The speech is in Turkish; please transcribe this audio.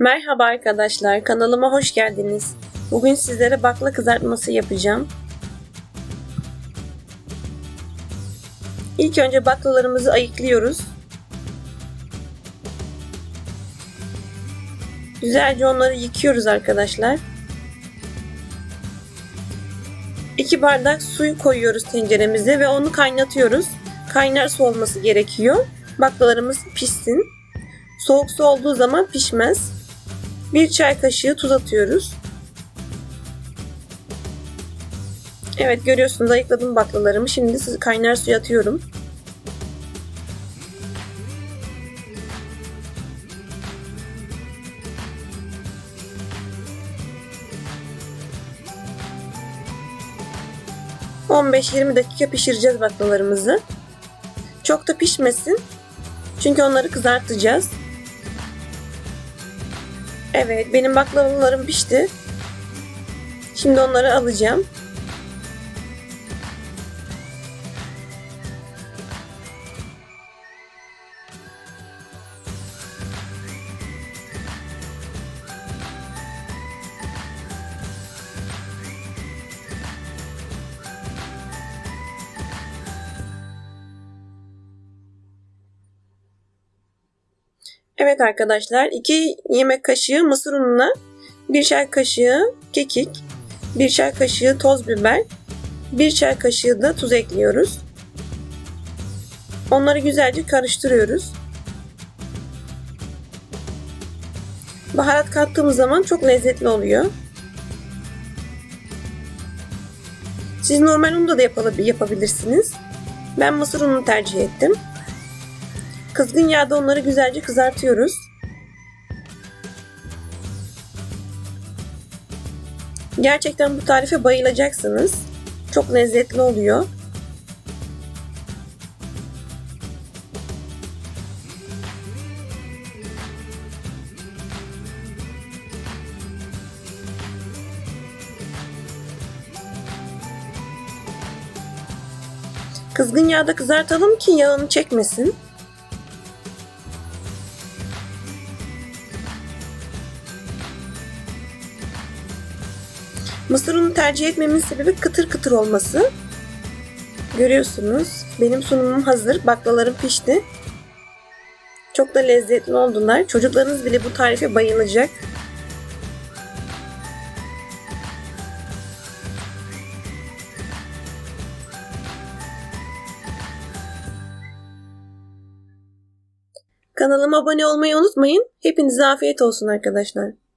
Merhaba arkadaşlar, kanalıma hoş geldiniz. Bugün sizlere bakla kızartması yapacağım. İlk önce baklalarımızı ayıklıyoruz. Güzelce onları yıkıyoruz arkadaşlar. 2 bardak suyu koyuyoruz tenceremize ve onu kaynatıyoruz. Kaynar su olması gerekiyor. Baklalarımız pişsin. Soğuk su olduğu zaman pişmez. 1 çay kaşığı tuz atıyoruz. Evet görüyorsunuz ayıkladım baklalarımı. Şimdi kaynar suya atıyorum. ...15-20 dakika pişireceğiz baklalarımızı. Çok da pişmesin. Çünkü onları kızartacağız. Evet benim baklavalarım pişti. Şimdi onları alacağım. Evet arkadaşlar 2 yemek kaşığı mısır ununa 1 çay kaşığı kekik, 1 çay kaşığı toz biber, 1 çay kaşığı da tuz ekliyoruz. Onları güzelce karıştırıyoruz. Baharat kattığımız zaman çok lezzetli oluyor. Siz normal unu da yapabilirsiniz. Ben mısır ununu tercih ettim. Kızgın yağda onları güzelce kızartıyoruz. Gerçekten bu tarife bayılacaksınız. Çok lezzetli oluyor. Kızgın yağda kızartalım ki yağını çekmesin. Mısır unu tercih etmemin sebebi kıtır kıtır olması. Görüyorsunuz benim sunumum hazır. Baklalarım pişti. Çok da lezzetli oldular. Çocuklarınız bile bu tarife bayılacak. Kanalıma abone olmayı unutmayın. Hepinize afiyet olsun arkadaşlar.